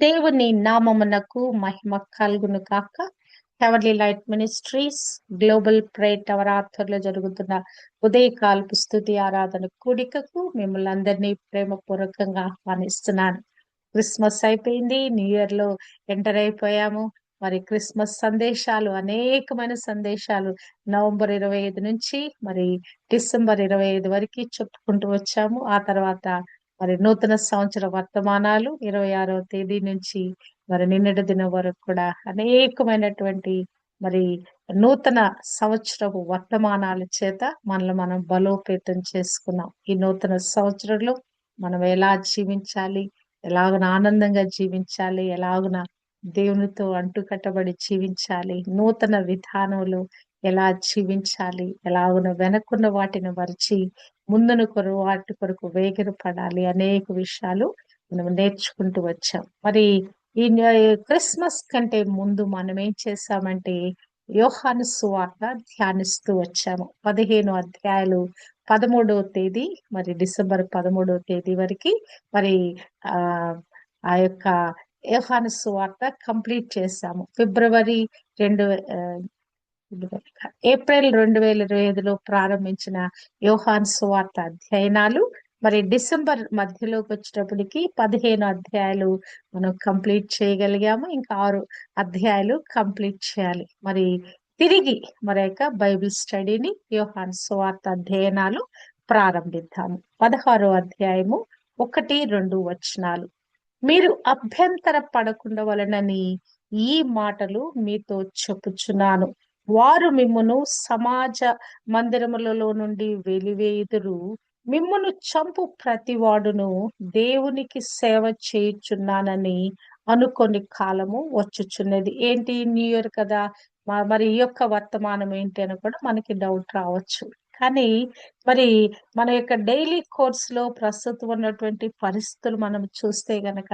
దేవుని నామమునకు మహిమ కలుగును కాక heavenly light ministries global prayer tower ఆధ్వర్యంలో జరుగుతున్న ఉదయకాలపు స్థుతి ఆరాధన కూడికకు మిమ్మల్ని అందరినీ ప్రేమపూర్వకంగా ఆహ్వానిస్తున్నాను. క్రిస్మస్ అయిపోయింది న్యూ ఇయర్లో ఎంటర్ అయిపోయాము. మరి క్రిస్మస్ సందేశాలు అనేకమైన సందేశాలు నవంబర్ ఇరవై ఐదు నుంచి మరి డిసెంబర్ ఇరవై ఐదు వరకు చెప్పుకుంటూ వచ్చాము. ఆ తర్వాత మరి నూతన సంవత్సర వర్తమానాలు ఇరవై ఆరవ తేదీ నుంచి మరి నిన్నటి దినం వరకు కూడా అనేకమైనటువంటి మరి నూతన సంవత్సరపు వర్తమానాల చేత మనల్ని మనం బలోపేతం చేసుకున్నాం. ఈ నూతన సంవత్సరంలో మనం ఎలా జీవించాలి? ఎలాగున ఆనందంగా జీవించాలి? ఎలాగున దేవునితో అంటుకట్టబడి జీవించాలి? నూతన విధానంలో ఎలా జీవించాలి? ఎలాగున వెనక్కున్న వాటిని మరిచి ముందున కొరు వాటి కొరకు వేగిర పడాలి అనేక విషయాలు మనం నేర్చుకుంటూ వచ్చాం. మరి ఈ క్రిస్మస్ కంటే ముందు మనం ఏం చేసామంటే యోహాను సువార్త ధ్యానిస్తూ వచ్చాము. పదిహేను అధ్యాయాలు పదమూడవ తేదీ మరి డిసెంబర్ పదమూడవ తేదీ వరకు మరి ఆ ఆ యొక్క యోహాను సువార్త కంప్లీట్ చేశాము. ఫిబ్రవరి రెండు ఏప్రిల్ రెండు వేల ఇరవై ఐదులో ప్రారంభించిన యోహాన్ సువార్త అధ్యయనాలు మరి డిసెంబర్ మధ్యలోకి వచ్చేటప్పటికి పదిహేను అధ్యాయాలు మనం కంప్లీట్ చేయగలిగాము. ఇంకా ఆరు అధ్యాయాలు కంప్లీట్ చేయాలి. మరి తిరిగి మరి యొక్క బైబిల్ స్టడీని యోహాన్ సువార్త అధ్యయనాలు ప్రారంభిద్దాము. పదహారో అధ్యాయము ఒకటి రెండు వచనాలు. మీరు అభ్యంతర పడకుండా వలనని ఈ మాటలు మీతో చెప్పుచున్నాను. వారు మిమ్మును సమాజ మందిరములలో నుండి వెలివేయుదురు. మిమ్మును చంపు ప్రతివాడును దేవునికి సేవ చేయుచున్నానని అనుకొని కాలము వచ్చుచున్నది. ఏంటి న్యూ ఇయర్ కదా? మరి ఈ యొక్క వర్తమానం ఏంటి అని కూడా మనకి డౌట్ రావచ్చు. కానీ మరి మన యొక్క డైలీ కోర్స్లో ప్రస్తుతం ఉన్నటువంటి పరిస్థితులు మనం చూస్తే గనక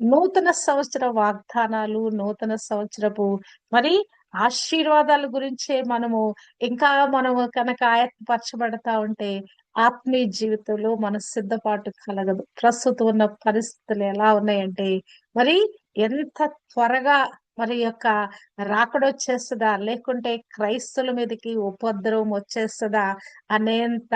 నూతన సంవత్సర వాగ్దానాలు నూతన సంవత్సరపు మరి ఆశీర్వాదాల గురించే మనము ఇంకా మనము కనుక ఆయత్పరచబడతా ఉంటే ఆత్మీయ జీవితంలో మన సిద్ధపాటు కలగదు. ప్రస్తుతం ఉన్న పరిస్థితులు ఎలా ఉన్నాయంటే మరి ఎంత త్వరగా మరి యొక్క రాకడొచ్చేస్తుందా లేకుంటే క్రైస్తవుల మీదకి ఉపద్రవం వచ్చేస్తుందా? అనేంత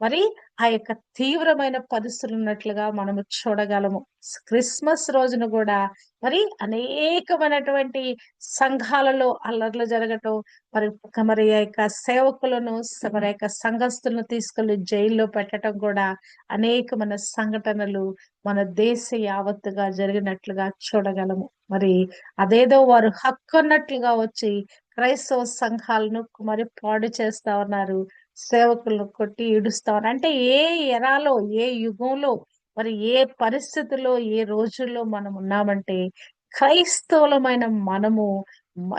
మరి ఆ యొక్క తీవ్రమైన పరిస్థితులు ఉన్నట్లుగా మనము చూడగలము. క్రిస్మస్ రోజున కూడా మరి అనేకమైనటువంటి సంఘాలలో అల్లర్లు జరగటం మరి మరి యొక్క సేవకులను మరి యొక్క సంఘస్థులను తీసుకెళ్ళి జైల్లో పెట్టడం కూడా అనేకమైన సంఘటనలు మన దేశ యావత్తుగా జరిగినట్లుగా చూడగలము. మరి అదేదో వారు హక్కు అన్నట్లుగా వచ్చి క్రైస్తవ సంఘాలను మరి పాడు చేస్తా ఉన్నారు. సేవకులను కొట్టి ఇడుస్తా అంటే ఏ ఎరాలో ఏ యుగంలో మరి ఏ పరిస్థితుల్లో ఏ రోజుల్లో మనం ఉన్నామంటే క్రైస్తవులమైన మనము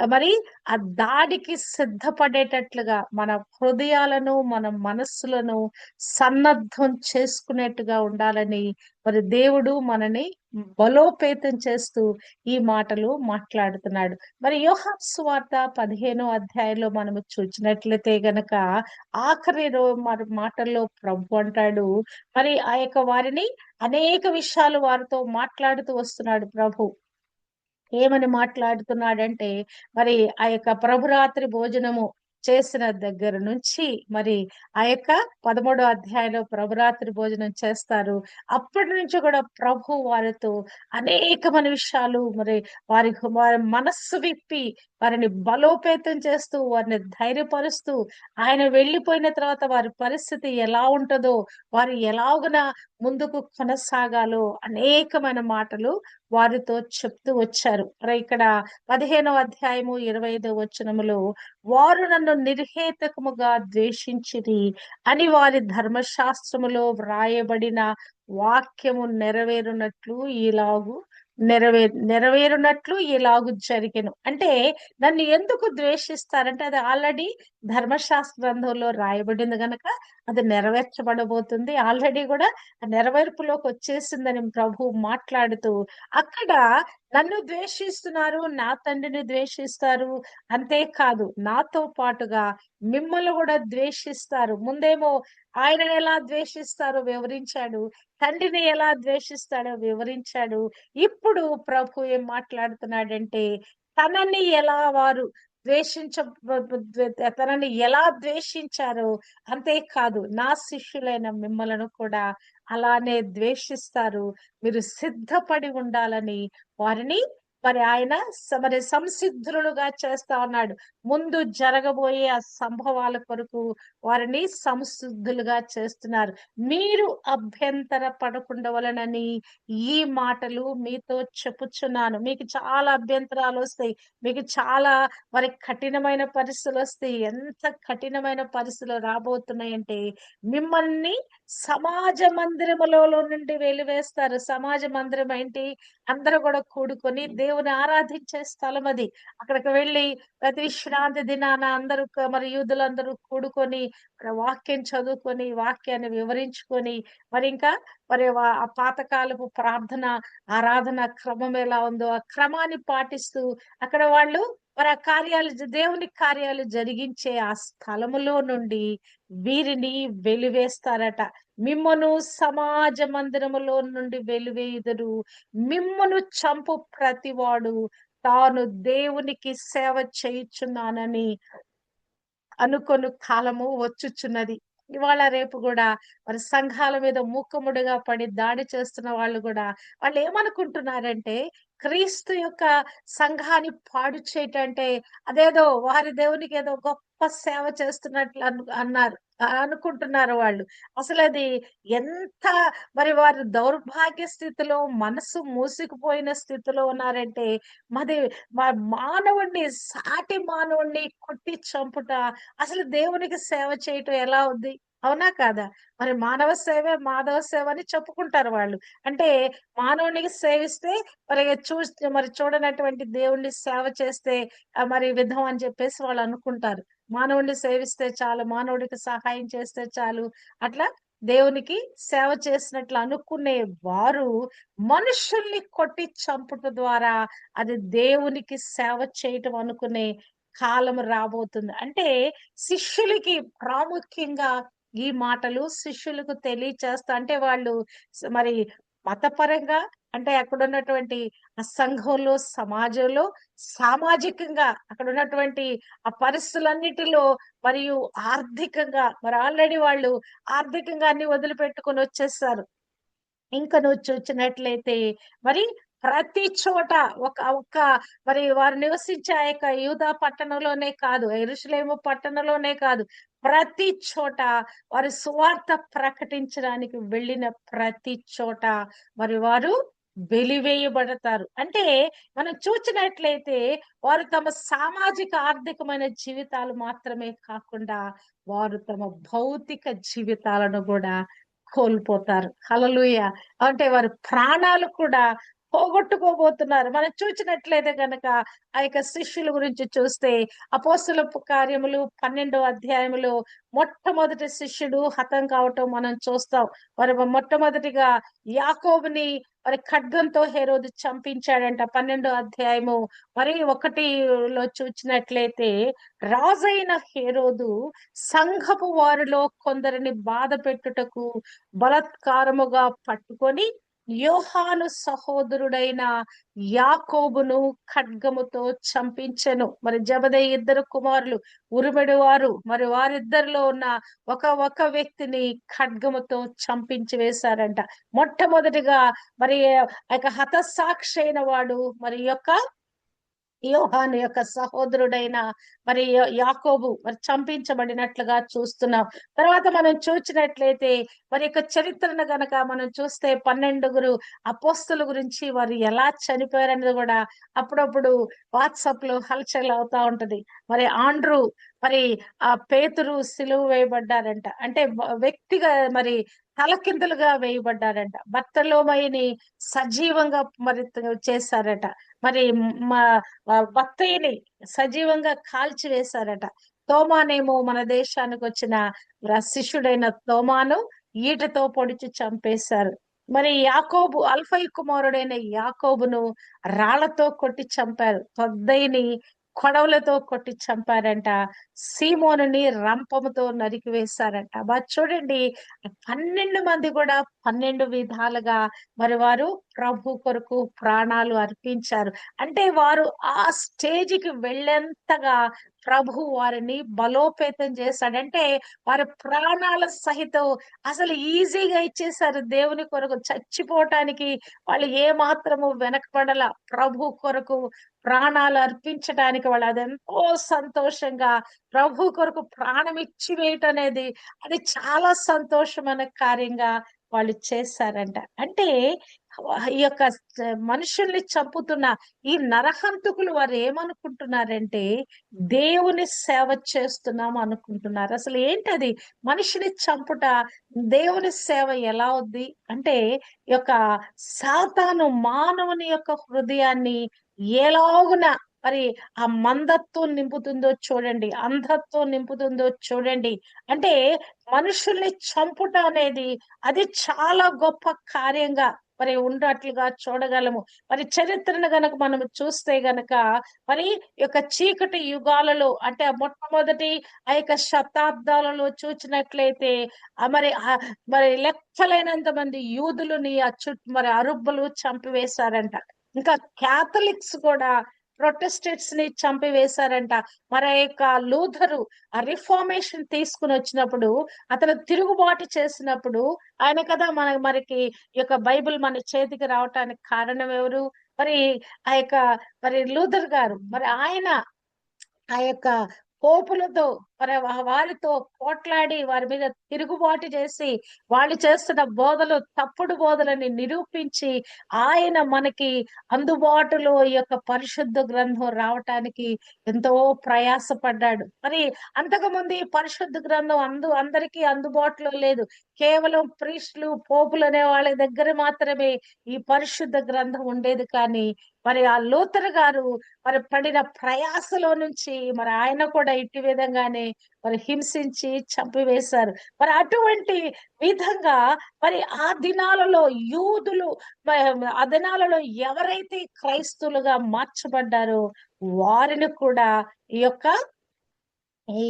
మరి ఆ దాడికి సిద్ధపడేటట్లుగా మన హృదయాలను మన మనస్సులను సన్నద్ధం చేసుకునేట్టుగా ఉండాలని మరి దేవుడు మనని బలోపేతం చేస్తూ ఈ మాటలు మాట్లాడుతున్నాడు. మరి యోహాన్ సువార్త పదిహేనో అధ్యాయంలో మనము చూసినట్లయితే గనక ఆఖరి మరి మాటల్లో ప్రభు అంటాడు మరి ఆ యొక్క వారిని అనేక విషయాలు వారితో మాట్లాడుతూ వస్తున్నాడు ప్రభు. ఏమని మాట్లాడుతున్నాడంటే మరి ఆ యొక్క ప్రభురాత్రి భోజనము చేసిన దగ్గర నుంచి మరి ఆ యొక్క పదమూడో అధ్యాయంలో ప్రభురాత్రి భోజనం చేస్తారు. అప్పటి నుంచి కూడా ప్రభు వారితో అనేకమైన విషయాలు మరి వారి వారి మనస్సు విప్పి వారిని బలోపేతం చేస్తూ వారిని ధైర్యపరుస్తూ ఆయన వెళ్ళిపోయిన తర్వాత వారి పరిస్థితి ఎలా ఉంటుందో వారు ఎలాగున ముందుకు కొనసాగాలో అనేకమైన మాటలు వారితో చెప్తూ వచ్చారు. ఇక్కడ పదిహేనవ అధ్యాయము ఇరవై ఐదో వచనములో వారు నన్ను నిర్హేతకముగా ద్వేషించిరి అని వారి ధర్మశాస్త్రములో వ్రాయబడిన వాక్యము నెరవేరునట్లు ఈలాగు నెరవేరు నెరవేరునట్లు ఇలాగు జరిగను. అంటే నన్ను ఎందుకు ద్వేషిస్తారంటే అది ఆల్రెడీ ధర్మశాస్త్ర గ్రంథంలో రాయబడింది గనక అది నెరవేర్చబడబోతుంది. ఆల్రెడీ కూడా నెరవేర్పులోకి వచ్చేసిందని ప్రభు మాట్లాడుతూ అక్కడ నన్ను ద్వేషిస్తున్నారు నా తండ్రిని ద్వేషిస్తారు అంతేకాదు నాతో పాటుగా మిమ్మల్ని కూడా ద్వేషిస్తారు. ముందేమో ఆయనను ఎలా ద్వేషిస్తారో వివరించాడు తండ్రిని ఎలా ద్వేషిస్తాడో వివరించాడు. ఇప్పుడు ప్రభు ఏం మాట్లాడుతున్నాడంటే తనని ఎలా వారు ద్వేషించ తనని ఎలా ద్వేషించారో అంతేకాదు నా శిష్యులైన మిమ్మలను కూడా అలానే ద్వేషిస్తారు. మీరు సిద్ధపడి ఉండాలని వారిని మరి ఆయన మరి సంసిద్ధులుగా చేస్తా ఉన్నాడు. ముందు జరగబోయే ఆ సంభవాల కొరకు వారిని సంసిద్ధులుగా చేస్తున్నారు. మీరు అభ్యంతర పడకుండవలనని ఈ మాటలు మీతో చెప్పుచున్నాను. మీకు చాలా అభ్యంతరాలు వస్తాయి. మీకు చాలా మరి కఠినమైన పరిస్థితులు వస్తాయి. ఎంత కఠినమైన పరిస్థితులు రాబోతున్నాయంటే మిమ్మల్ని సమాజ మందిరములో నుండి వెలివేస్తారు. సమాజ మందిరం ఏంటి? అందరూ కూడా కూడుకొని దేవుని ఆరాధించే స్థలం అది. అక్కడికి వెళ్ళి ప్రతి విశ్రాంతి దినాన అందరూ మరి యూదులందరూ కూడుకొని మరి వాక్యం చదువుకొని వాక్యాన్ని వివరించుకొని మరి ఇంకా మరి ఆ పాతకాలపు ప్రార్థన ఆరాధన క్రమం ఎలా ఉందో ఆ క్రమాన్ని పాటిస్తూ అక్కడ వాళ్ళు మరి ఆ కార్యాలు దేవుని కార్యాలు జరిగించే ఆ స్థలములో నుండి వీరిని వెలివేస్తారట. మిమ్మను సమాజ మందిరములో నుండి వెలివేయుదురు. మిమ్మను చంపు ప్రతివాడు. తాను దేవునికి సేవ చేయుచున్నానని అనుకొను కాలము వచ్చుచున్నది. ఇవాళ రేపు కూడా మరి సంఘాల మీద మూకముడిగా పడి దాడి చేస్తున్న వాళ్ళు కూడా వాళ్ళు ఏమనుకుంటున్నారంటే క్రీస్తు యొక్క సంఘాన్ని పాడు చేయటంటే అదేదో వారి దేవునికి ఏదో గొప్ప సేవ చేస్తున్నట్లు అన్నారు. అనుకుంటున్నారు వాళ్ళు. అసలు అది ఎంత మరి వారి దౌర్భాగ్య స్థితిలో మనసు మూసుకుపోయిన స్థితిలో ఉన్నారంటే మరి మా మానవుణ్ణి సాటి మానవుణ్ణి కొట్టి చంపుట అసలు దేవునికి సేవ చేయటం ఎలా ఉంది? అవునా కాదా? మరి మానవ సేవే మాధవ సేవ అని చెప్పుకుంటారు వాళ్ళు. అంటే మానవునికి సేవిస్తే మరి చూ మరి చూడనటువంటి దేవుణ్ణి సేవ చేస్తే మరి విధం అని చెప్పేసి వాళ్ళు అనుకుంటారు. మానవుడిని సేవిస్తే చాలు మానవుడికి సహాయం చేస్తే చాలు అట్లా దేవునికి సేవ చేసినట్లు అనుకునే వారు మనుషుల్ని కొట్టి చంపుట ద్వారా అది దేవునికి సేవ చేయటం అనుకునే కాలం రాబోతుంది. అంటే శిష్యులకి ప్రాముఖ్యంగా ఈ మాటలు శిష్యులకు తెలియచేస్తా అంటే వాళ్ళు మరి మతపరంగా అంటే అక్కడ ఉన్నటువంటి ఆ సంఘంలో సమాజంలో సామాజికంగా అక్కడ ఉన్నటువంటి ఆ పరిస్థితులన్నిటిలో మరియు ఆర్థికంగా మరి ఆల్రెడీ వాళ్ళు ఆర్థికంగా అన్ని వదిలిపెట్టుకొని వచ్చేస్తారు. ఇంకా నువ్వు వచ్చినట్లయితే మరి ప్రతి చోట ఒక ఒక్క మరి వారు నివసించే ఆ యొక్క యూదా పట్టణంలోనే కాదు ఎరుషలేము పట్టణంలోనే కాదు ప్రతి చోట వారి సువార్త ప్రకటించడానికి వెళ్ళిన ప్రతి చోట మరి వారు వెలివేయబడతారు. అంటే మనం చూసినట్లయితే వారు తమ సామాజిక ఆర్థికమైన జీవితాలు మాత్రమే కాకుండా వారు తమ భౌతిక జీవితాలను కూడా కోల్పోతారు. హలలుయ అంటే వారి ప్రాణాలు కూడా పోగొట్టుకోబోతున్నారు. మనం చూసినట్లయితే కనుక ఆ యొక్క శిష్యుల గురించి చూస్తే అపోస్తుల కార్యములు పన్నెండో అధ్యాయములో మొట్టమొదటి శిష్యుడు హతం కావటం మనం చూస్తాం. మరి మొట్టమొదటిగా యాకోబుని మరి ఖడ్గంతో హేరోదు చంపించాడంట పన్నెండో అధ్యాయము. మరి ఒకటిలో చూసినట్లయితే రాజైన హేరోదు సంఘపు వారిలో కొందరిని బాధ పెట్టుటకు బలత్కారముగా పట్టుకొని యోహాను సహోదరుడైన యాకోబును ఖడ్గముతో చంపించెను. మరి జబదే ఇద్దరు కుమారులు ఉరుమెడు వారు మరి వారిద్దరిలో ఉన్న ఒక ఒక వ్యక్తిని ఖడ్గముతో చంపించి వేశారంట. మొట్టమొదటిగా మరి యొక్క హతసాక్షి అయిన వాడు మరి యొక్క యోహాను యొక్క సహోదరుడైన మరి యాకోబు మరి చంపించబడినట్లుగా చూస్తున్నాం. తర్వాత మనం చూసినట్లయితే మరి యొక్క చరిత్రను గనక మనం చూస్తే పన్నెండుగురు అపోస్తుల గురించి వారు ఎలా చనిపోయారనేది కూడా అప్పుడప్పుడు వాట్సాప్లో హల్చల్ అవుతా ఉంటది. మరి ఆండ్రూ మరి ఆ పేతురు సిలువు వేయబడ్డారంట. అంటే వ్యక్తిగా మరి తలకిందులుగా వేయబడ్డారంట. భర్తలోమయిని సజీవంగా మరి చేశారట. మరి మా భక్తయ్యని సజీవంగా కాల్చి వేశారట తోమానేమో మన దేశానికి వచ్చిన శిష్యుడైన తోమాను ఈటతో పొడిచి చంపేశారు. మరి యాకోబు అల్ఫై కుమారుడైన యాకోబును రాళ్ళతో కొట్టి చంపారు. తొద్దయిని కొడవలతో కొట్టి చంపారంట. సీమోనుని రంపముతో నరికి వేశారంట. బా చూడండి పన్నెండు మంది కూడా పన్నెండు విధాలుగా మరి వారు ప్రభు కొరకు ప్రాణాలు అర్పించారు. అంటే వారు ఆ స్టేజికి వెళ్ళేంతగా ప్రభు వారిని బలోపేతం చేశాడంటే వారి ప్రాణాల సహితం అసలు ఈజీగా ఇచ్చేసారు దేవుని కొరకు. చచ్చిపోవటానికి వాళ్ళు ఏ మాత్రము వెనకబడల. ప్రభు కొరకు ప్రాణాలు అర్పించడానికి వాళ్ళు అదెంతో సంతోషంగా ప్రభు కొరకు ప్రాణం ఇచ్చి వేయటం అనేది అది చాలా సంతోషమైన కార్యంగా వాళ్ళు చేశారంట. అంటే ఈ యొక్క మనుషుల్ని చంపుతున్న ఈ నరహంతకులు వారు ఏమనుకుంటున్నారంటే దేవుని సేవ చేస్తున్నాం అనుకుంటున్నారు. అసలు ఏంటది? మనిషిని చంపుట దేవుని సేవ ఎలా ఉంది? అంటే ఈ యొక్క సాతాను మానవుని యొక్క హృదయాన్ని ఎలాగున మరి ఆ మందత్వం నింపుతుందో చూడండి అంధత్వం నింపుతుందో చూడండి. అంటే మనుషుల్ని చంపుట అనేది అది చాలా గొప్ప కార్యంగా మరి ఉండట్లుగా చూడగలము. మరి చరిత్రను గనక మనం చూస్తే గనక మరి యొక్క చీకటి యుగాలలో అంటే మొట్టమొదటి ఆ యొక్క శతాబ్దాలలో చూసినట్లయితే మరి మరి లెక్కలైనంత మంది యూదులని ఆ చుట్టూ మరి అరుబ్బలు చంపివేశారంట. ఇంకా క్యాథలిక్స్ కూడా ప్రొటెస్టెంట్స్ని చంపివేశారంట మరి యొక్క లూథరు ఆ రిఫార్మేషన్ తీసుకుని వచ్చినప్పుడు అతను తిరుగుబాటు చేసినప్పుడు ఆయన కదా మన మనకి యొక్క బైబిల్ మన చేతికి రావటానికి కారణం ఎవరు? మరి ఆ యొక్క మరి లూథర్ గారు. మరి ఆయన ఆ యొక్క కోపులతో మరి వారితో పోట్లాడి వారి మీద తిరుగుబాటు చేసి వాళ్ళు చేస్తున్న బోధలు తప్పుడు బోధలని నిరూపించి ఆయన మనకి అందుబాటులో ఈ యొక్క పరిశుద్ధ గ్రంథం రావటానికి ఎంతో ప్రయాసపడ్డాడు. మరి అంతకుముందు ఈ పరిశుద్ధ గ్రంథం అందు అందరికీ అందుబాటులో లేదు. కేవలం ప్రీస్టులు పోపులు అనే వాళ్ళ దగ్గర మాత్రమే ఈ పరిశుద్ధ గ్రంథం ఉండేది కానీ మరి ఆ లూతర్ గారు మరి పడిన ప్రయాసలో నుంచి మరి ఆయన కూడా ఇట్టి విధంగానే మరి హింసించి చంపివేశారు. మరి అటువంటి విధంగా మరి ఆ దినాలలో యూదులు ఆ దినాలలో ఎవరైతే క్రైస్తులుగా మార్చబడ్డారో వారిని కూడా ఈ యొక్క ఈ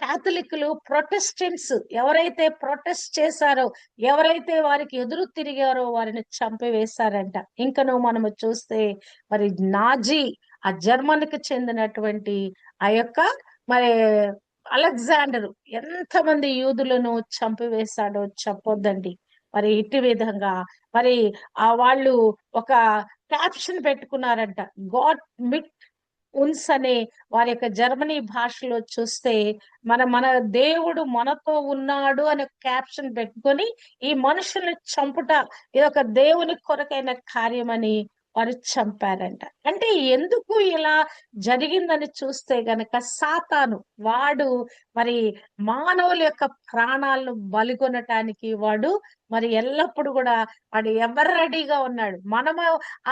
కాథలిక్లు ప్రొటెస్టెంట్స్ ఎవరైతే ప్రొటెస్ట్ చేశారో ఎవరైతే వారికి ఎదురు తిరిగారో వారిని చంపివేశారంట. ఇంకను మనము చూస్తే మరి నాజీ ఆ జర్మన్కి చెందినటువంటి ఆ యొక్క మరి అలెగ్జాండర్ ఎంతమంది యూదులను చంపివేశాడో చెప్పొద్దండి. మరి ఇటు విధంగా మరి ఆ వాళ్ళు ఒక క్యాప్షన్ పెట్టుకున్నారంట. గాడ్ మిట్ ఉన్స్ అనే వారి యొక్క జర్మనీ భాషలో చూస్తే మన మన దేవుడు మనతో ఉన్నాడు అనే క్యాప్షన్ పెట్టుకొని ఈ మనుషుల్ని చంపుట ఇది ఒక దేవుని కొరకైన కార్యమని వారు చంపారంట. అంటే ఎందుకు ఇలా జరిగిందని చూస్తే గనక సాతాను వాడు మరి మానవుల యొక్క ప్రాణాలను బలిగొనటానికి వాడు మరి ఎల్లప్పుడు కూడా వాడు ఎవరు రెడీగా ఉన్నాడు. మనము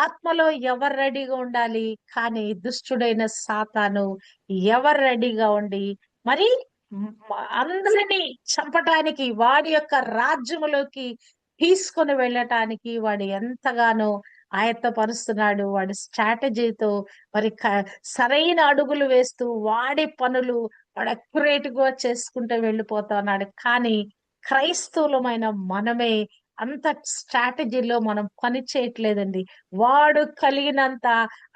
ఆత్మలో ఎవరు రెడీగా ఉండాలి? కానీ దుష్టుడైన సాతాను ఎవరు రెడీగా ఉండి మరి అందరినీ చంపటానికి వాడి యొక్క రాజ్యములోకి తీసుకొని వెళ్ళటానికి వాడు ఎంతగానో ఆయత్తపరుస్తున్నాడు వాడి స్ట్రాటజీతో మరి సరైన అడుగులు వేస్తూ వాడి పనులు వాడు అక్యురేట్గా చేసుకుంటూ వెళ్ళిపోతా ఉన్నాడు కానీ క్రైస్తవులమైన మనమే అంత స్ట్రాటజీలో మనం పని చేయట్లేదండి. వాడు కలిగినంత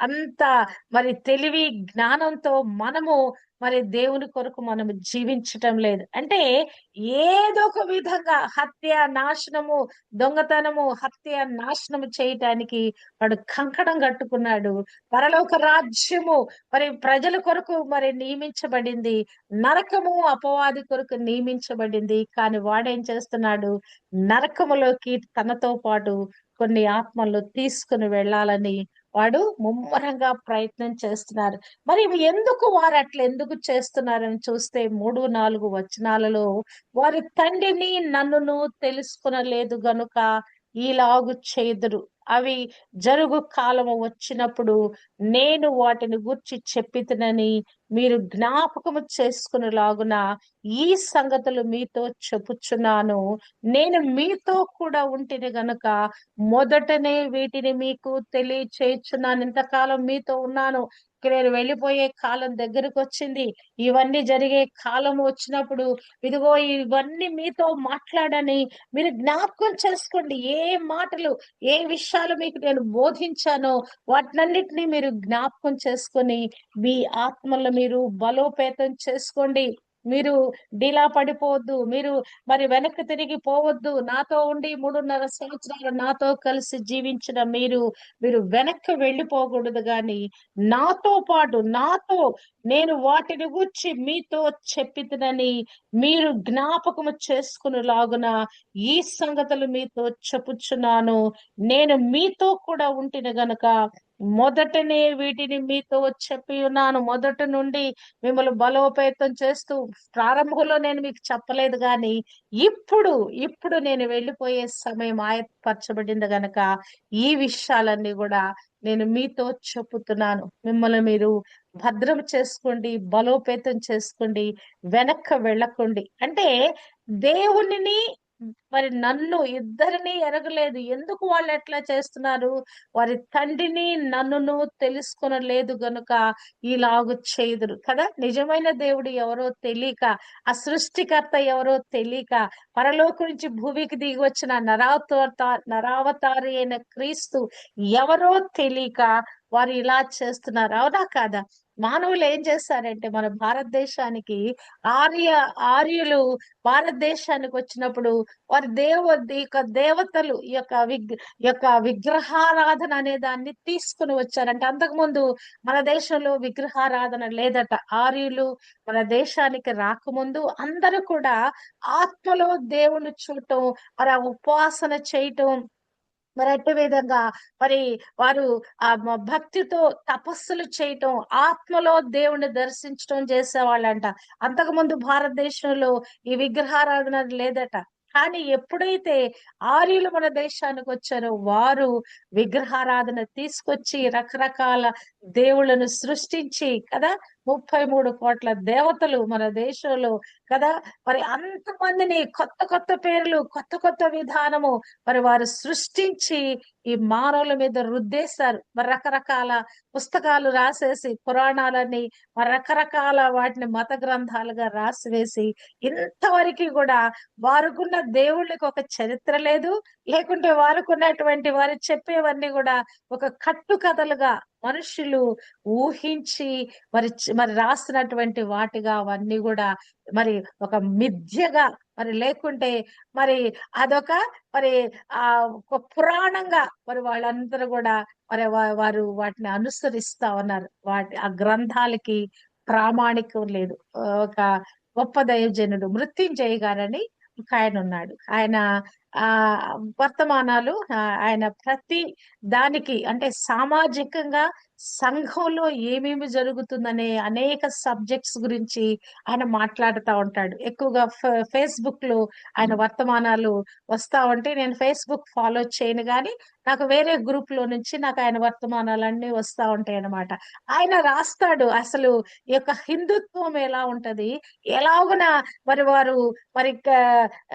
అంత మరి తెలివి జ్ఞానంతో మనము మరి దేవుని కొరకు మనం జీవించటం లేదు. అంటే ఏదో ఒక విధంగా హత్య నాశనము దొంగతనము హత్య నాశనము చేయటానికి వాడు కంకణం కట్టుకున్నాడు. పరలోక రాజ్యము మరి ప్రజల కొరకు మరి నియమించబడింది. నరకము అపవాది కొరకు నియమించబడింది. కానీ వాడేం చేస్తున్నాడు? నరకములోకి తనతో పాటు కొన్ని ఆత్మలు తీసుకుని వెళ్ళాలని వాడు ముమ్మరంగా ప్రయత్నం చేస్తున్నారు. మరి ఎందుకు వారు అట్లా ఎందుకు చేస్తున్నారని చూస్తే మూడు నాలుగు వచనాలలో వారి తండ్రిని నన్నును తెలుసుకునలేదు గనుక ఈలాగు చేదురు. అవి జరుగు కాలము వచ్చినప్పుడు నేను వాటిని గుర్చి చెప్పితనని మీరు జ్ఞాపకము చేసుకునేలాగున ఈ సంగతులు మీతో చెప్పుచున్నాను. నేను మీతో కూడా ఉంటిని గనుక మొదటనే వీటిని మీకు తెలియచేయుచున్నాను. ఇంతకాలం మీతో ఉన్నాను. నేను వెళ్ళిపోయే కాలం దగ్గరకు వచ్చింది. ఇవన్నీ జరిగే కాలం వచ్చినప్పుడు ఇదిగో ఇవన్నీ మీతో మాట్లాడని మీరు జ్ఞాపకం చేసుకోండి. ఏ మాటలు ఏ విషయాలు మీకు నేను బోధించానో వాటినన్నిటినీ మీరు జ్ఞాపకం చేసుకొని మీ ఆత్మలో మీరు బలోపేతం చేసుకోండి. మీరు డీలా పడిపోవద్దు. మీరు మరి వెనక్కి తిరిగి పోవద్దు. నాతో ఉండి మూడున్నర సంవత్సరాలు నాతో కలిసి జీవించిన మీరు మీరు వెనక్కి వెళ్ళిపోకూడదు గాని నాతో పాటు నాతో నేను వాటిని గురించి మీతో చెప్పితనని మీరు జ్ఞాపకము చేసుకునేలాగున ఈ సంగతులు మీతో చెప్పుచున్నాను. నేను మీతో కూడా ఉంటిన గనుక మొదటనే వీటిని మీతో చెప్పి ఉన్నాను. మొదట నుండి మిమ్మల్ని బలోపేతం చేస్తూ ప్రారంభంలో నేను మీకు చెప్పలేదు కానీ ఇప్పుడు ఇప్పుడు నేను వెళ్ళిపోయే సమయం ఆయపరచబడింది గనక ఈ విషయాలన్నీ కూడా నేను మీతో చెప్పుతున్నాను. మిమ్మల్ని మీరు భద్రం చేసుకోండి బలోపేతం చేసుకోండి వెనక్కి వెళ్ళకండి. అంటే దేవునిని మరి నన్ను ఇద్దరిని ఎరగలేదు. ఎందుకు వాళ్ళు ఎట్లా చేస్తున్నారు? వారి తండ్రిని నన్నును తెలుసుకొనలేదు గనుక ఇలాగు చేదురు కదా? నిజమైన దేవుడు ఎవరో తెలియక ఆ సృష్టికర్త ఎవరో తెలియక పరలోకం నుంచి భూమికి దిగి వచ్చిన నరావత నరావతారి అయిన క్రీస్తు ఎవరో తెలియక వారు ఇలా చేస్తున్నారు. అవునా కాదా? మానవులు ఏం చేస్తారంటే మన భారతదేశానికి ఆర్య ఆర్యులు భారతదేశానికి వచ్చినప్పుడు వారి దేవ యొక్క దేవతలు ఈ యొక్క విగ్ యొక్క విగ్రహారాధన అనే దాన్ని తీసుకుని వచ్చారంటే అంతకుముందు మన దేశంలో విగ్రహారాధన లేదట. ఆర్యులు మన దేశానికి రాకముందు అందరూ కూడా ఆత్మలో దేవుని చూడటం మరి ఆ ఉపాసన చేయటం మరి అట్టే విధంగా మరి వారు ఆ భక్తితో తపస్సులు చేయటం ఆత్మలో దేవుణ్ణి దర్శించటం చేసేవాళ్ళంట. అంతకుముందు భారతదేశంలో ఈ విగ్రహారాధన లేదట. కానీ ఎప్పుడైతే ఆర్యులు మన దేశానికి వచ్చారో వారు విగ్రహారాధన తీసుకొచ్చి రకరకాల దేవుళ్ళను సృష్టించి కదా ముప్పై మూడు కోట్ల దేవతలు మన దేశంలో కదా? మరి అంతమందిని కొత్త కొత్త పేర్లు కొత్త కొత్త విధానము మరి వారు సృష్టించి ఈ మానవుల మీద రుద్దేశారు. మరి రకరకాల పుస్తకాలు రాసేసి పురాణాలని మరి రకరకాల వాటిని మత గ్రంథాలుగా రాసివేసి ఇంతవరకు కూడా వారుకున్న దేవుళ్ళకి ఒక చరిత్ర లేదు. లేకుంటే వారుకున్నటువంటి వారు చెప్పేవన్నీ కూడా ఒక కట్టు కథలుగా మనుషులు ఊహించి మరి మరి రాసినటువంటి వాటిగా అవన్నీ కూడా మరి ఒక మిథ్యగా మరి లేకుంటే మరి అదొక మరి ఆ ఒక పురాణంగా మరి వాళ్ళందరూ కూడా మరి వారు వాటిని అనుసరిస్తా ఉన్నారు. వాటి ఆ గ్రంథాలకి ప్రామాణికం లేదు. ఒక గొప్ప దైవజనుడు మృత్యుంజయ గారని ఒక ఆయన ఉన్నాడు. ఆయన ఆ వర్తమానాలు ఆ, ఆయన ప్రతి దానికి అంటే సామాజికంగా సంఘంలో ఏమేమి జరుగుతుందనే అనేక సబ్జెక్ట్స్ గురించి ఆయన మాట్లాడుతూ ఉంటాడు. ఎక్కువగా ఫేస్బుక్లో ఆయన వర్తమానాలు వస్తా ఉంటే నేను ఫేస్బుక్ ఫాలో చేయను కానీ నాకు వేరే గ్రూప్లో నుంచి నాకు ఆయన వర్తమానాలన్నీ వస్తా ఉంటాయి అన్నమాట. ఆయన రాస్తాడు అసలు ఈ యొక్క హిందుత్వం ఎలా ఉంటది? ఎలాగున మరి వారు మరి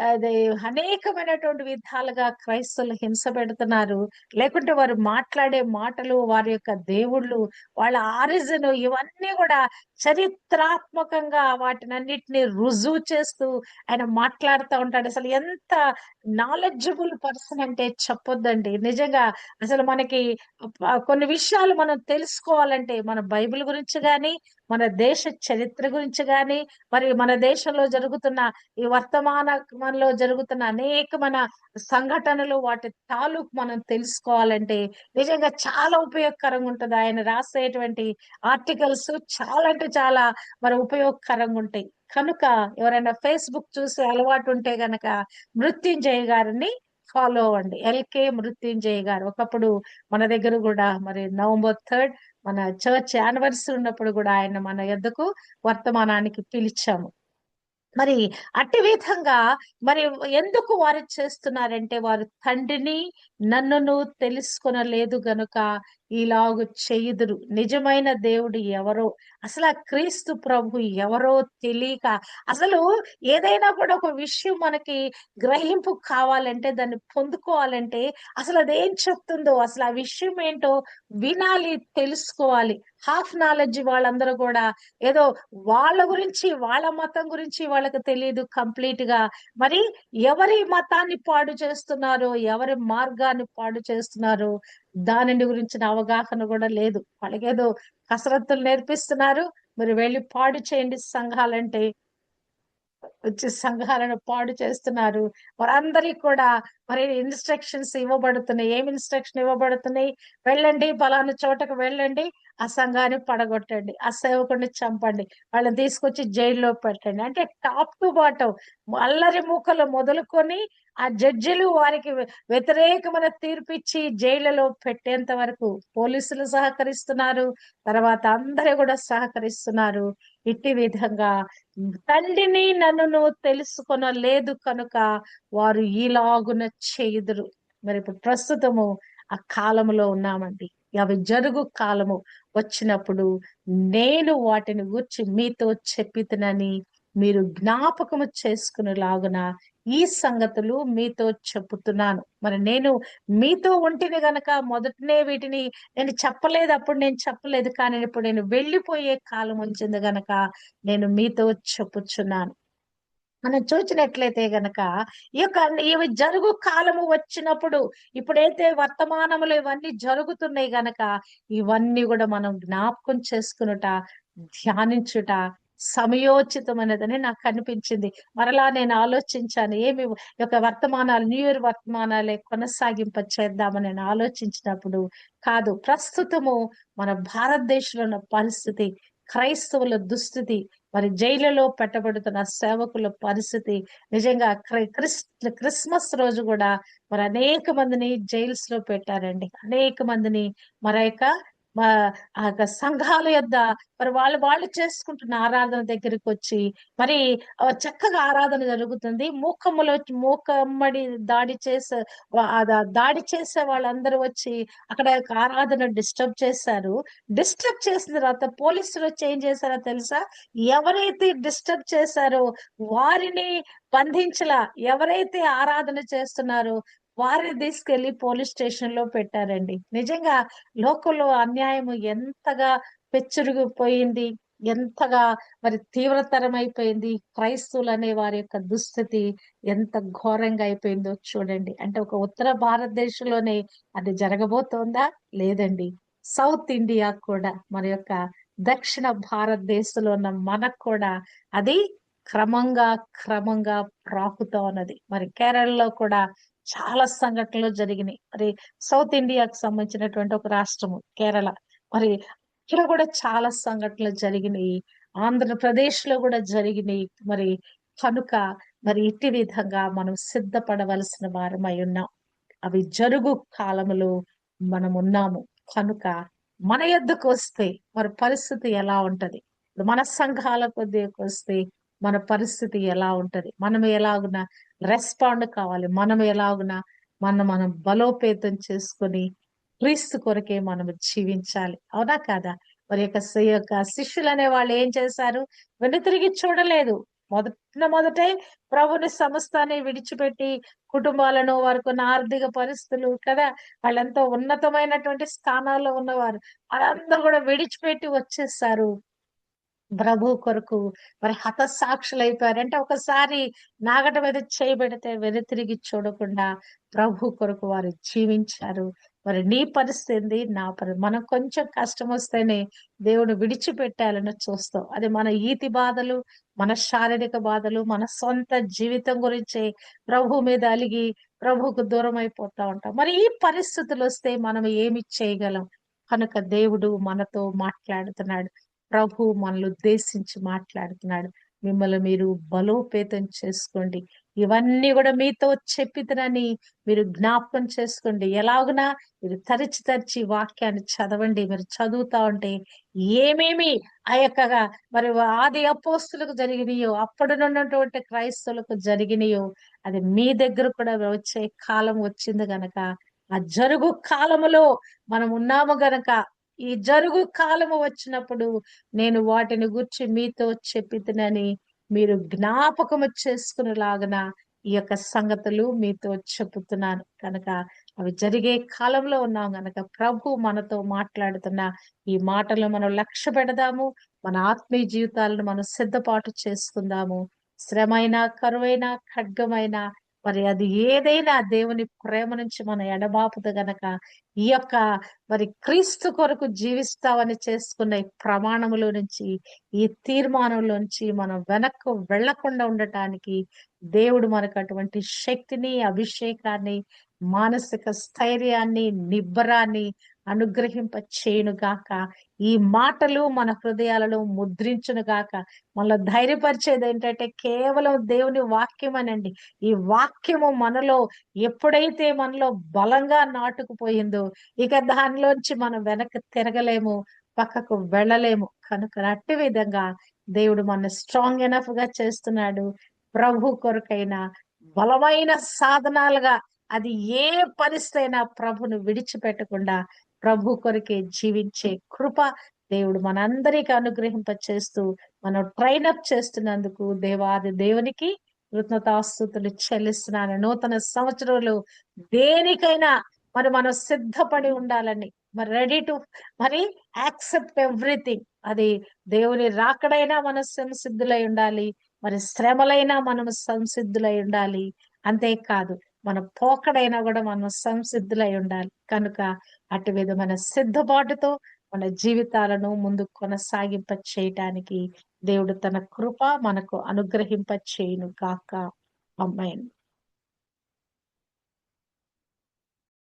అది అనేకమైనటువంటి విధాలుగా క్రైస్తవులు హింస పెడుతున్నారు. లేకుంటే వారు మాట్లాడే మాటలు వారి యొక్క దేవుడు దేవుళ్ళు వాళ్ళ ఆరిజన్ ఇవన్నీ కూడా చరిత్రాత్మకంగా వాటినన్నిటిని రుజువు చేస్తూ ఆయన మాట్లాడుతూ ఉంటాడు. అసలు ఎంత నాలెడ్జబుల్ పర్సన్ అంటే చెప్పొద్దండి. నిజంగా అసలు మనకి కొన్ని విషయాలు మనం తెలుసుకోవాలంటే మన బైబిల్ గురించి కానీ మన దేశ చరిత్ర గురించి కానీ మరి మన దేశంలో జరుగుతున్న ఈ వర్తమానంలో జరుగుతున్న అనేకమైన సంఘటనలు వాటి తాలూకు మనం తెలుసుకోవాలంటే నిజంగా చాలా ఉపయోగకరంగా ఉంటుంది. ఆయన రాసేటువంటి ఆర్టికల్స్ చాలా అంటే చాలా మరి ఉపయోగకరంగా ఉంటాయి. కనుక ఎవరైనా ఫేస్బుక్ చూసే అలవాటు ఉంటే గనక మృత్యుంజయ గారిని ఫాలో అవ్వండి. ఎల్కే మృత్యుంజయ గారు. ఒకప్పుడు మన దగ్గర కూడా మరి నవంబర్ థర్డ్ మన చర్చ్ యానివర్సరీ ఉన్నప్పుడు కూడా ఆయన మన ఎద్దకు వర్తమానానికి పిలిచాము. మరి అట్టి విధంగా మరి ఎందుకు వారు చేస్తున్నారంటే వారు తండ్రిని నన్నును తెలుసుకొనలేదు గనుక ఇలాగు చేయుదురు. నిజమైన దేవుడు ఎవరో అసలు ఆ క్రీస్తు ప్రభు ఎవరో తెలియక అసలు ఏదైనా కూడా ఒక విషయం మనకి గ్రహింపు కావాలంటే దాన్ని పొందుకోవాలంటే అసలు అదేం చెప్తుందో అసలు ఆ విషయం ఏంటో వినాలి తెలుసుకోవాలి. హాఫ్ నాలెడ్జ్ వాళ్ళందరూ కూడా ఏదో వాళ్ళ గురించి వాళ్ళ మతం గురించి వాళ్ళకి తెలియదు కంప్లీట్గా మరి ఎవరి మతాన్ని పాడు చేస్తున్నారో ఎవరి మార్గాన్ని పాడు చేస్తున్నారో దానిని గురించిన అవగాహన కూడా లేదు. వాళ్ళకేదో కసరత్తులు నేర్పిస్తున్నారు. మరి వెళ్ళి పాడు చేయండి సంఘాలంటే. వచ్చి సంఘాలను పాడు చేస్తున్నారు. వారందరికి కూడా మరి ఇన్స్ట్రక్షన్స్ ఇవ్వబడుతున్నాయి. ఏం ఇన్స్ట్రక్షన్ ఇవ్వబడుతున్నాయి? వెళ్ళండి పలానా చోటకు వెళ్ళండి. ఆ సంఘాన్ని పడగొట్టండి. ఆ సేవకుడిని చంపండి. వాళ్ళని తీసుకొచ్చి జైల్లో పెట్టండి. అంటే టాప్ టు బాటం అల్లరి మూకలు మొదలుకొని ఆ జడ్జిలు వారికి వ్యతిరేకమైన తీర్పిచ్చి జైళ్ళలో పెట్టేంత వరకు పోలీసులు సహకరిస్తున్నారు తర్వాత అందరూ కూడా సహకరిస్తున్నారు. ఇట్టి విధంగా తండ్రిని నన్ను తెలుసుకొనలేదు కనుక వారు ఈలాగున చేయుదురు. మరి ఇప్పుడు ప్రస్తుతము ఆ కాలంలో ఉన్నామండి. అవి జరుగు కాలము వచ్చినప్పుడు నేను వాటిని గురించి మీతో చెప్పితనని మీరు జ్ఞాపకము చేసుకునేలాగున ఈ సంగతులు మీతో చెప్పుతున్నాను. మరి నేను మీతో ఉంటేనే గనక మొదటనే వీటిని నేను చెప్పలేదు అప్పుడు నేను చెప్పలేదు. కానీ ఇప్పుడు నేను వెళ్ళిపోయే కాలం వచ్చింది గనక నేను మీతో చెప్పుచున్నాను. మనం చూసినట్లయితే గనక ఈ యొక్క ఇవి జరుగు కాలము వచ్చినప్పుడు ఇప్పుడైతే వర్తమానములు ఇవన్నీ జరుగుతున్నాయి గనక ఇవన్నీ కూడా మనం జ్ఞాపకం చేసుకునుట ధ్యానించుట సమయోచితమైనదని నాకు అనిపించింది. మరలా నేను ఆలోచించాను ఏమి యొక్క వర్తమానాలు న్యూ ఇయర్ వర్తమానాలే కొనసాగింప చేద్దామని నేను ఆలోచించినప్పుడు కాదు ప్రస్తుతము మన భారతదేశంలో ఉన్న పరిస్థితి క్రైస్తవుల దుస్థితి మరి జైలులో పెట్టబడుతున్న సేవకుల పరిస్థితి నిజంగా క్రిస్ క్రిస్మస్ రోజు కూడా మరి అనేక మందిని జైల్స్లో పెట్టారండి. అనేక మందిని మరొక యొక్క సంఘాల యొద్ మరి వాళ్ళు వాళ్ళు చేసుకుంటున్న ఆరాధన దగ్గరికి వచ్చి మరి చక్కగా ఆరాధన జరుగుతుంది. మూకమ్మలో మూకమ్మడి దాడి చేసే దాడి చేసే వాళ్ళందరూ వచ్చి అక్కడ ఆరాధన డిస్టర్బ్ చేశారు. డిస్టర్బ్ చేసిన తర్వాత పోలీసులు వచ్చి చేశారో తెలుసా? ఎవరైతే డిస్టర్బ్ చేశారో వారిని బంధించలా. ఎవరైతే ఆరాధన చేస్తున్నారో వారిని తీసుకెళ్ళి పోలీస్ స్టేషన్లో పెట్టారండి. నిజంగా లోకంలో అన్యాయం ఎంతగా పెచ్చురిగిపోయింది ఎంతగా మరి తీవ్రతరం అయిపోయింది క్రైస్తవులు అనే వారి యొక్క దుస్థితి ఎంత ఘోరంగా అయిపోయిందో చూడండి. అంటే ఒక ఉత్తర భారతదేశంలోనే అది జరగబోతోందా? లేదండి. సౌత్ ఇండియా కూడా మన యొక్క దక్షిణ భారతదేశంలో ఉన్న మనకు కూడా అది క్రమంగా క్రమంగా ప్రాకుతా ఉన్నది మరి కేరళలో కూడా చాలా సంఘటనలు జరిగినాయి. మరి సౌత్ ఇండియాకు సంబంధించినటువంటి ఒక రాష్ట్రము కేరళ. మరి ఇక్కడ కూడా చాలా సంఘటనలు జరిగినాయి. ఆంధ్రప్రదేశ్లో కూడా జరిగినాయి. మరి కనుక మరి ఇట్టి విధంగా మనం సిద్ధపడవలసిన వారమై ఉన్నాం. అవి జరుగు కాలములో మనం ఉన్నాము. కనుక మన ఎద్దకు వస్తే మరి పరిస్థితి ఎలా ఉంటది? మన సంఘాల కొద్దికి వస్తే మన పరిస్థితి ఎలా ఉంటది? మనం ఎలాగున రెస్పాండ్ కావాలి. మనం ఎలాగున మనం మనం బలోపేతం చేసుకొని క్రీస్తు కొరకే మనం జీవించాలి. అవునా కాదా? మరి యొక్క యొక్క శిష్యులు అనే వాళ్ళు ఏం చేశారు? వెను తిరిగి చూడలేదు. మొదట మొదటే ప్రభుని సంస్థని విడిచిపెట్టి కుటుంబాలను వారికి ఉన్న ఆర్థిక పరిస్థితులు కదా వాళ్ళంతా ఉన్నతమైనటువంటి స్థానాల్లో ఉన్నవారు. వాళ్ళందరూ కూడా విడిచిపెట్టి వచ్చేసారు ప్రభు కొరకు. మరి హతసాక్షులు అయిపోయారు ఒకసారి నాగట మీద చేయబెడితే వెనుతిరిగి చూడకుండా ప్రభు కొరకు వారు జీవించారు. మరి నీ పరిస్థితి నా పరి మనం కొంచెం కష్టం వస్తేనే దేవుడు విడిచిపెట్టాలని చూస్తాం. అది మన ఈతి బాధలు మన శారీరక బాధలు మన సొంత జీవితం గురించి ప్రభు మీద అలిగి ప్రభుకు దూరం అయిపోతా ఉంటాం. మరి ఈ పరిస్థితులు వస్తే మనం ఏమి చేయగలం? కనుక దేవుడు మనతో మాట్లాడుతున్నాడు. ప్రభు మనల్ని ఉద్దేశించి మాట్లాడుతున్నాడు. మిమ్మల్ని మీరు బలోపేతం చేసుకోండి. ఇవన్నీ కూడా మీతో చెప్పితనని మీరు జ్ఞాపకం చేసుకోండి. ఎలాగునా మీరు తరిచి తరిచి వాక్యాన్ని చదవండి. మీరు చదువుతా ఉంటే ఏమేమి ఆ యొక్క మరి ఆది అపోస్తులకు జరిగినాయో అప్పుడున్నటువంటి క్రైస్తవులకు జరిగినాయో అది మీ దగ్గర కూడా వచ్చే కాలం వచ్చింది గనక ఆ జరుగు కాలములో మనం ఉన్నాము గనక ఈ జరుగు కాలము వచ్చినప్పుడు నేను వాటిని గుర్చి మీతో చెప్పితనని మీరు జ్ఞాపకము చేసుకునేలాగన ఈ యొక్క సంగతులు మీతో చెబుతున్నాను కనుక అవి జరిగే కాలంలో ఉన్నాం కనుక ప్రభు మనతో మాట్లాడుతున్న ఈ మాటలు మనం లక్ష్య పెడదాము. మన ఆత్మీయ జీవితాలను మనం సిద్ధపాటు చేసుకుందాము. శ్రమైన కరువైన ఖడ్గమైన మరి అది ఏదైనా దేవుని ప్రేమ నుంచి మన ఎడబాపుత గనక ఈ యొక్క మరి క్రీస్తు కొరకు జీవిస్తామని చేసుకున్న ఈ ప్రమాణములో నుంచి ఈ తీర్మానంలో నుంచి మనం వెనక్కు వెళ్ళకుండా ఉండటానికి దేవుడు మనకు అటువంటి శక్తిని అభిషేకాన్ని మానసిక స్థైర్యాన్ని నిబ్బరాన్ని అనుగ్రహింప చేయునుగాక ఈ మాటలు మన హృదయాలలో ముద్రించును గాక ధైర్యపరిచేది ఏంటంటే కేవలం దేవుని వాక్యం అనండి ఈ వాక్యము మనలో ఎప్పుడైతే మనలో బలంగా నాటుకుపోయిందో ఇక దానిలోంచి మనం వెనక్కి తిరగలేము పక్కకు వెళ్ళలేము. కనుక అట్టి విధంగా దేవుడు మన స్ట్రాంగ్ ఎనఫ్గా చేస్తున్నాడు. ప్రభు కొరకైన బలమైన సాధనాలుగా అది ఏ పరిస్థితి అయినా ప్రభును విడిచిపెట్టకుండా ప్రభు కొరకే జీవించే కృప దేవుడు మనందరికి అనుగ్రహింప చేస్తూ మనం ట్రైనప్ చేస్తున్నందుకు దేవాది దేవునికి కృతజ్ఞతాస్తుతులు చెల్లిస్తున్నాను. నూతన సంవత్సరంలో దేనికైనా మరి మనం సిద్ధపడి ఉండాలని మరి రెడీ టు మరి యాక్సెప్ట్ ఎవ్రీథింగ్ అది దేవుని రాకడైనా మనం సంసిద్ధులై ఉండాలి మరి శ్రమలైనా మనం సంసిద్ధులై ఉండాలి. అంతేకాదు మన పోకడైనా కూడా మనం సంసిద్ధులై ఉండాలి. కనుక అటు విధమైన సిద్ధపాటుతో మన జీవితాలను ముందు కొనసాగింప చేయటానికి దేవుడు తన కృప మనకు అనుగ్రహింప చేయును కాక అమ్మాయిని